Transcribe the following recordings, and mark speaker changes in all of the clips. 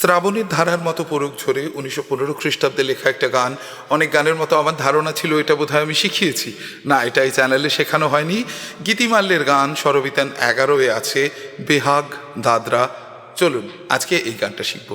Speaker 1: শ্রাবণের ধারার মতো পরুক ঝরে উনিশশো পনেরো খ্রিস্টাব্দে লেখা একটা গান। অনেক গানের মতো আমার ধারণা ছিল, এটা বোধহয় আমি শিখিয়েছি। না এটা এই চ্যানেলে শেখানো হয়নি। গীতিমাল্যের গান স্বরবিতান এগারোয়ে আছে, বেহাগ, দাদরা। চলুন, আজকে এই গানটা শিখব।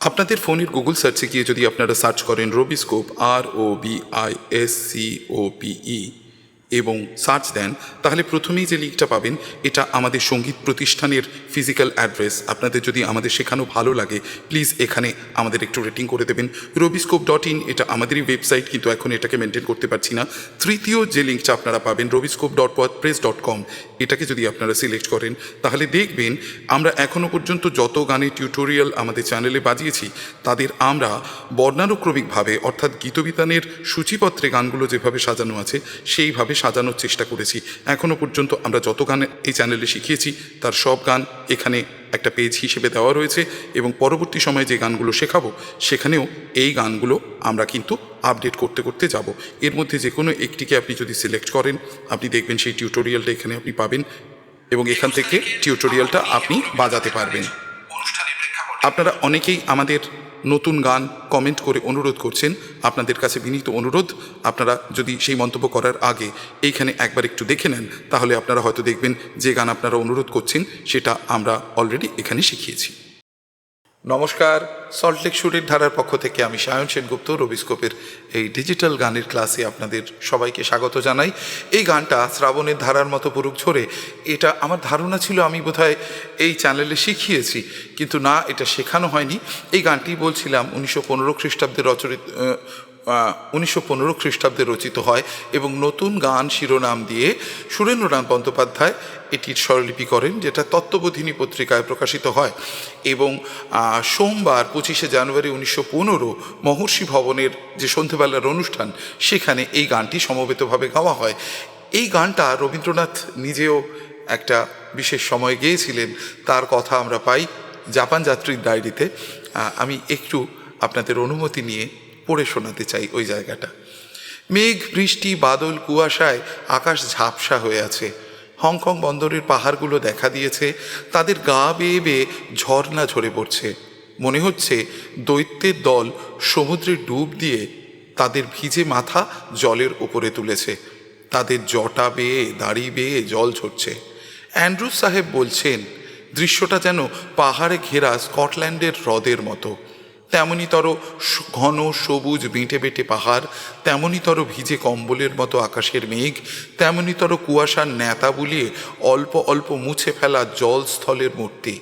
Speaker 1: আপনাদের ফোনের গুগল সার্চে গিয়ে যদি আপনারা সার্চ করেন Robiscope R O B I S C O P এবং সার্চ দেন, তাহলে প্রথমেই যে লিঙ্কটা পাবেন, এটা আমাদের সংগীত প্রতিষ্ঠানের ফিজিক্যাল অ্যাড্রেস আপনাদের যদি আমাদের শেখানো ভালো লাগে প্লিজ এখানে আমাদের একটু রেটিং করে দেবেন। রবিস্কোপ ডট ইন এটা আমাদেরই ওয়েবসাইট কিন্তু এখন এটাকে মেনটেন করতে পারছি না। তৃতীয় যে লিঙ্কটা আপনারা পাবেন Robiscope dot press dot com এটাকে যদি আপনারা সিলেক্ট করেন, তাহলে দেখবেন আমরা এখনও পর্যন্ত যত গানের টিউটোরিয়াল আমাদের চ্যানেলে বাজিয়েছি, তাদের আমরা বর্ণানুক্রমিকভাবে, অর্থাৎ গীতবিতানের সূচিপত্রে গানগুলো যেভাবে সাজানো আছে, সেইভাবে সাজানোর চেষ্টা করেছি। এখনও পর্যন্ত আমরা যত গান এই চ্যানেলে শিখিয়েছি, তার সব গান এখানে একটা পেজ হিসেবে দেওয়া রয়েছে এবং পরবর্তী সময়ে যে গানগুলো শেখাবো, সেখানেও এই গানগুলো আমরা কিন্তু আপডেট করতে করতে যাব। এর মধ্যে যে কোনো একটিকে আপনি যদি সিলেক্ট করেন, আপনি দেখবেন সেই টিউটোরিয়ালটা এখানে আপনি পাবেন এবং এখান থেকে টিউটোরিয়ালটা আপনি বাজাতে পারবেন। আপনারা অনেকেই আমাদের নতুন গান কমেন্ট করে অনুরোধ করছেন। আপনাদের কাছে বিনীত অনুরোধ। আপনারা যদি সেই মন্তব্য করার আগে এইখানে একবার একটু দেখে নেন, তাহলে আপনারা হয়তো দেখবেন যে গান আপনারা অনুরোধ করছেন, সেটা আমরা অলরেডি এখানে শিখিয়েছি। নমস্কার সল্টলেক সুরের ধারার পক্ষ থেকে আমি সায়ন সেনগুপ্ত রবিস্কোপের এই ডিজিটাল গানের ক্লাসে আপনাদের সবাইকে স্বাগত জানাই। এই গানটা শ্রাবণের ধারার মতো পুরুক ঝরে, এটা আমার ধারণা ছিল আমি বোধহয় এই চ্যানেলে শিখিয়েছি, কিন্তু না, এটা শেখানো হয়নি। এই গানটি বলছিলাম উনিশশো পনেরো খ্রিস্টাব্দে রচরিত উনিশশো পনেরো খ্রিস্টাব্দে রচিত হয় এবং নতুন গান শিরোনাম দিয়ে সুরেন্দ্রনাথ বন্দ্যোপাধ্যায় এটির স্বরলিপি করেন, যেটা তত্ত্ববোধিনী পত্রিকায় প্রকাশিত হয়। এবং সোমবার পঁচিশে জানুয়ারি উনিশশো পনেরো মহর্ষি ভবনের যে সন্ধেবেলার অনুষ্ঠান, সেখানে এই গানটি সমবেতভাবে গাওয়া হয়। এই গানটা রবীন্দ্রনাথ নিজেও একটা বিশেষ সময় গিয়েছিলেন, তার কথা আমরা পাই জাপান যাত্রীর ডায়েরিতে। আমি একটু আপনাদের অনুমতি নিয়ে পড়ে শোনাতে চাই ওই জায়গাটা। মেঘ, বৃষ্টি, বাদল, কুয়াশায় আকাশ ঝাপসা হয়ে আছে। হংকং বন্দরের পাহাড়গুলো দেখা দিয়েছে। তাদের গা বেয়ে বেয়ে ঝর্ণা ঝরে পড়ছে। মনে হচ্ছে দৈত্যের দল সমুদ্রে ডুব দিয়ে তাদের ভিজে মাথা জলের ওপরে তুলেছে। তাদের জটা বেয়ে, দাড়ি বেয়ে জল ঝরছে। অ্যান্ড্রুজ সাহেব বলছেন, দৃশ্যটা যেন পাহাড়ে ঘেরা স্কটল্যান্ডের হ্রদের মতো। তেমনিতর স- ঘন সবুজ বেঁটে বেঁটে পাহাড়, তেমনিতর ভিজে কম্বলের মতো আকাশের মেঘ, তেমনিতর কুয়াশার ন্যাতা বুলিয়ে অল্প অল্প মুছে ফেলা জলস্থলের মূর্তি।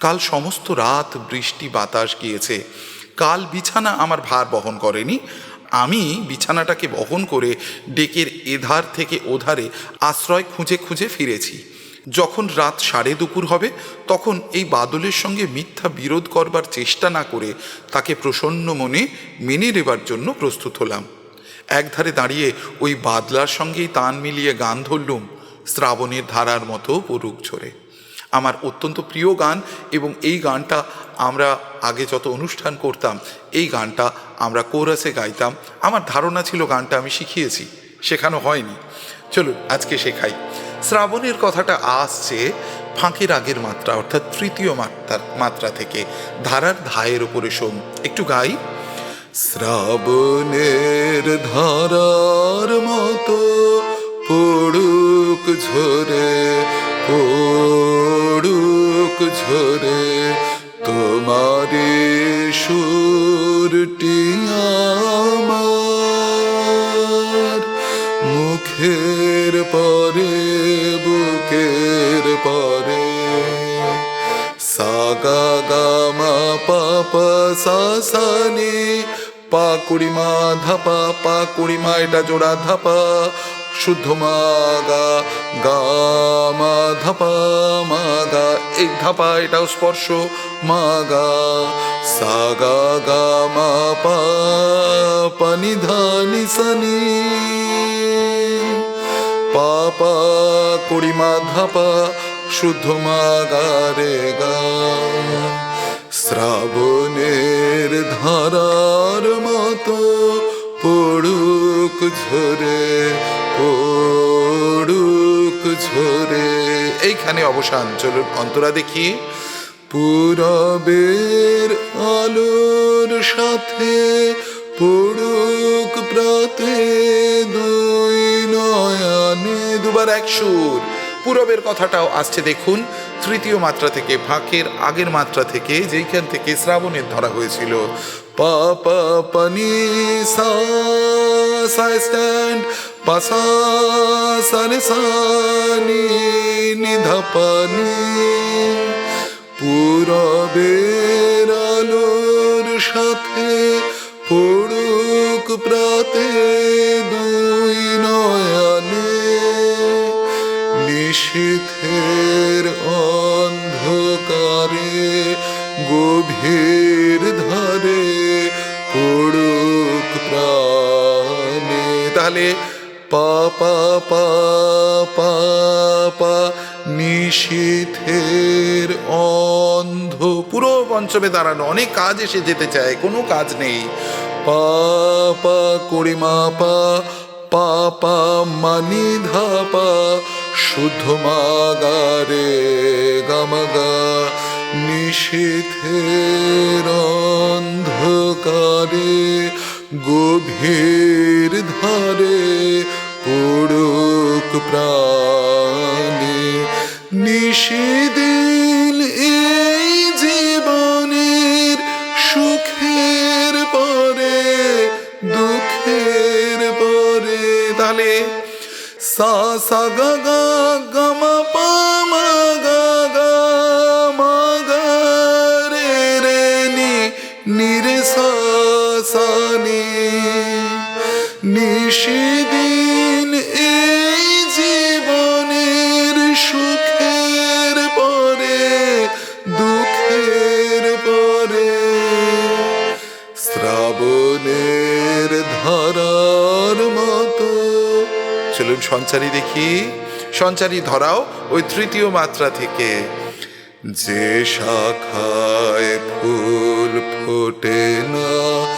Speaker 1: কাল সমস্ত রাত বৃষ্টি বাতাস গিয়েছে। কাল বিছানা আমার ভার বহন করেনি। আমি বিছানাটাকে বহন করে ডেকের এধার থেকে ওধারে আশ্রয় খুঁজে খুঁজে ফিরেছি। যখন রাত সাড়ে দুপুর হবে, তখন এই বাদলের সঙ্গে মিথ্যা বিরোধ করবার চেষ্টা না করে তাকে প্রসন্ন মনে মেনে নেবার জন্য প্রস্তুত হলাম। একধারে দাঁড়িয়ে ওই বাদলার সঙ্গেই তান মিলিয়ে গান ধরলুম, শ্রাবণের ধারার মতো পরুক ঝরে। আমার অত্যন্ত প্রিয় গান এবং এই গানটা আমরা আগে যত অনুষ্ঠান করতাম, এই গানটা আমরা কোরাসে গাইতাম। আমার ধারণা ছিল গানটা আমি শিখিয়েছি শেখানো হয়নি। চলুন, আজকে শেখাই। শ্রাবণের কথাটা আসছে ফাঁকের আগের মাত্রা, অর্থাৎ তৃতীয় মাত্রার মাত্রা থেকে। ধারার ধায়ের ওপরে সোম একটু গাই। শ্রাবণের ধারার মতো পড়ুক ঝরে পড়ুক ঝরে তোমারে সুরটি আমার। মুখের পরে, বুকের পরে। সাগা গামা পাপা সাসানি পা কুড়িমা ধাপা পা কুড়িমা এটা জোড়া ধাপা। শুদ্ধ মাগা, গামা ধাপা, মাগা, এই ধাপা, এটাও স্পর্শ, মাগা। সাগা গামা পা পানি ধানি সানি। পাপা, কুড়িমা ধাপা শুদ্ধ মাগারে গা। শ্রাবণের ধারার মতো পড়ুক ঝরে পড়ুক ঝরে। এইখানে অবসান, চলুন অন্তরা দেখি। পুরবের আলোর সাথে পড়ুক দুবার এক সুর। পূরবের কথাটাও আসছে দেখুন, তৃতীয় মাত্রা থেকে, ফাঁকের আগের মাত্রা থেকে, যেইখান থেকে শ্রাবণের ধরা হয়েছিল। পা পা, সা সা স্ট্যান্ড পাসা সানি পানি পূরবের নিশীথের অন্ধ। পুরো পঞ্চমে দাঁড়ানো, অনেক কাজ এসে যেতে চায়, কোনো কাজ নেই। পা পা করিমা পা পা পা মানি ধাপা শুদ্ধ মাগারে গামাগা। নিশীথের অন্ধকারে, গভীর ধারে পড়ুক প্রাণে। নিষেদিন এই জীবনের সুখের পরে, দুঃখের পরে, শ্রাবণের ধারার মতো। চলুন সঞ্চারী দেখি। সঞ্চারী, ধরাও ওই তৃতীয় মাত্রা থেকে। যে শাখায় ফুল ফোটে না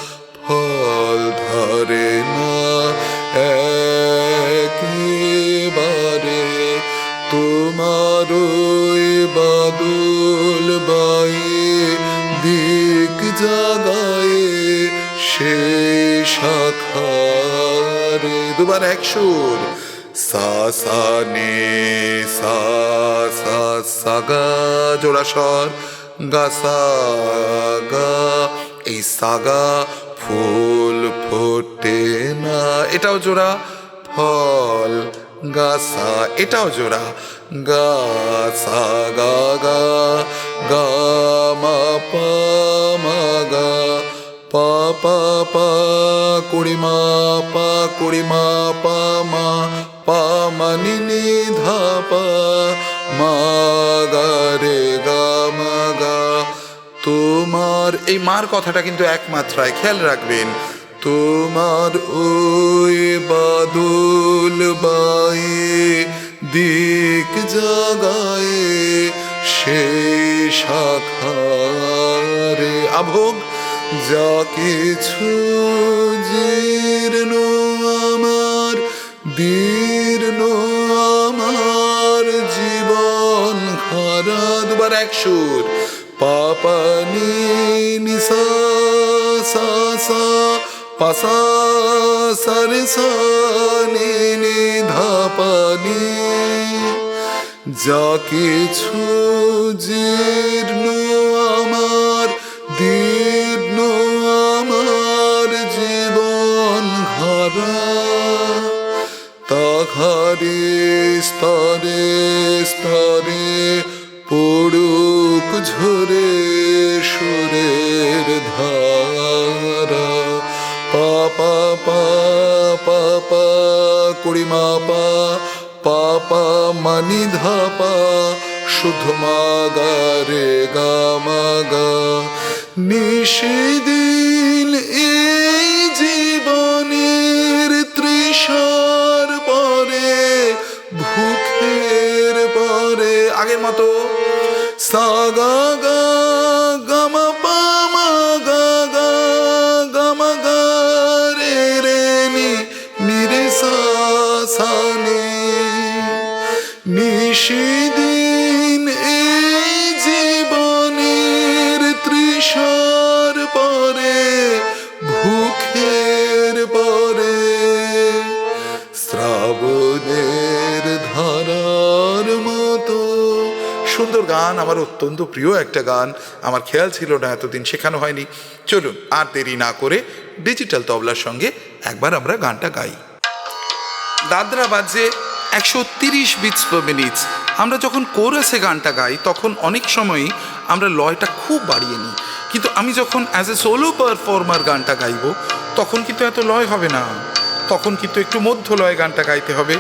Speaker 1: সুর। সা সা, নে, সা সা সা, গা, জোড়া স্বর। গা, সা, গা, এই সাগা ফুল ফোটে না। এটাও জোড়া ফল। গাসা এটাও জোড়া। গাসা গা গা গা, মা, পা, মা, গা। পা পা পা কুড়িমা পা কুড়িমা পা, মা পা, মা, নি ধা, পা, মা, গা, রে, গা, মা, গা। তোমার এই মার কথাটা কিন্তু এক মাত্রায় খেয়াল রাখবেন। তোমার ওই বাদুল বায়ে দিক জাগায়ে সেই শাখারে আভোগ যা কিছু জীর্ণ আমার, দীর্ণ আমার জীবন খারা দুবার এক সুর, পাপানি নিসা সা সা, পাসা সারে সা, নি নি ধা পানি যা কিছু জীর্ণ আমার তাহারে স্তরে স্তরে পড়ুক ঝরে সুরের ধারা। পা পা পা পা পা কুড়িমা পা পা পা, মানি ধাপা শুদ্ধ মাগা রে গা মাগা নিষেদিন এই সাগা গান আমার অত্যন্ত প্রিয় একটা গান। আমার খেয়াল ছিল না এতদিন শেখানো হয়নি। চলুন, আর দেরি না করে ডিজিটাল তবলার সঙ্গে একবার আমরা গানটা গাই। দাদরা বাজে একশো তিরিশ বিটস পার মিনিটস আমরা যখন কোরাসে গানটা গাই, তখন অনেক সময়ই আমরা লয়টা খুব বাড়িয়ে নিই। কিন্তু আমি যখন অ্যাজ এ সোলো পারফর্মার গানটা গাইবো, তখন কিন্তু এত লয় হবে না। তখন কিন্তু একটু মধ্য লয় গানটা গাইতে হবে,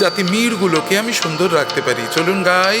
Speaker 1: যাতে মিড়গুলোকে আমি সুন্দর রাখতে পারি। চলুন গাই।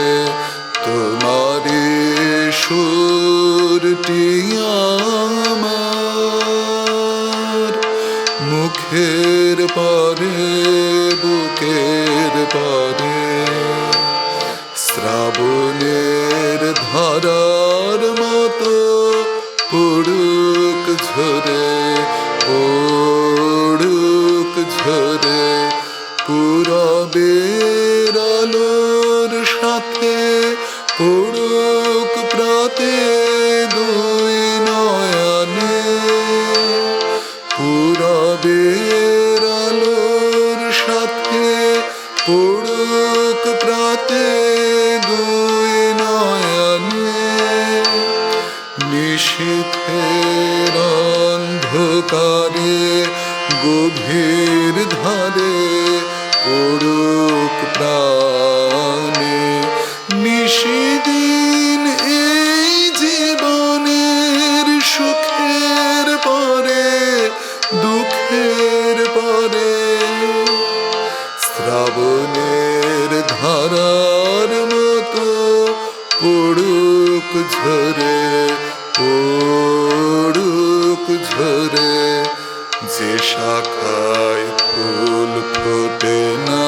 Speaker 1: যে শাখায় ফুল ফোটে না,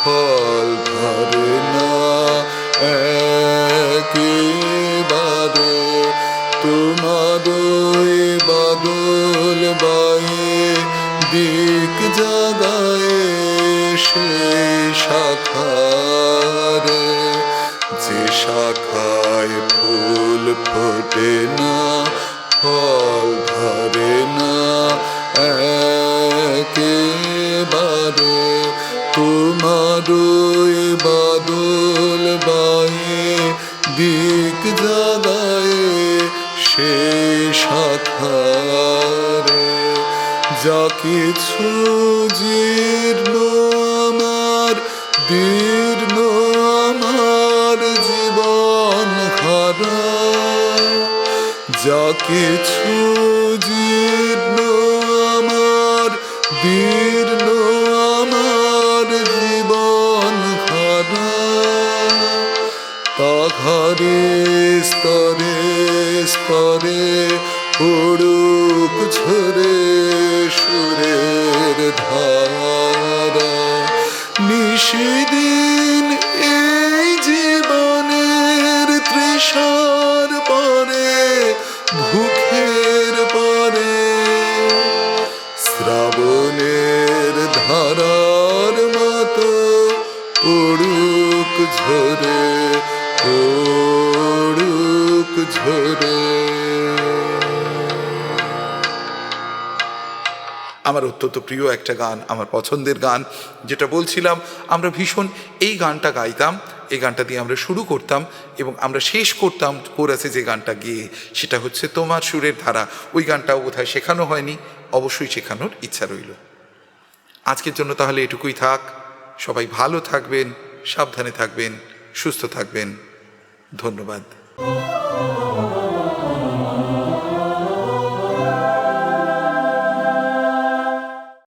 Speaker 1: ফল ধরে না, একেবারে তোমার বাদল বায়ে দিক জাগায় সেই শাখারে। যে শাখায় ফুল ফোটে না, ফল কিছু জীর্ণ আমার, দীর্ণ আমার জীবন হারা। যা কিছু জীর্ণ আমার, দীর্ণ আমার জীবন হারা। পাখারে স্তরে স্তরে পড়ুক ঝরে সুরের ধারা নিষিদিন আমার অত্যন্ত প্রিয় একটা গান, আমার পছন্দের গান, যেটা বলছিলাম, আমরা ভীষণ এই গানটা গাইতাম, এই গানটা দিয়ে আমরা শুরু করতাম এবং আমরা শেষ করতাম, কোরাসে যে গানটা গিয়ে, সেটা হচ্ছে তোমার সুরের ধারা। ওই গানটাও বোধহয় শেখানো হয়নি, অবশ্যই শেখানোর ইচ্ছা রইল। আজকের জন্য তাহলে এটুকুই থাক। সবাই ভালো থাকবেন, সাবধানে থাকবেন, সুস্থ থাকবেন। ধন্যবাদ।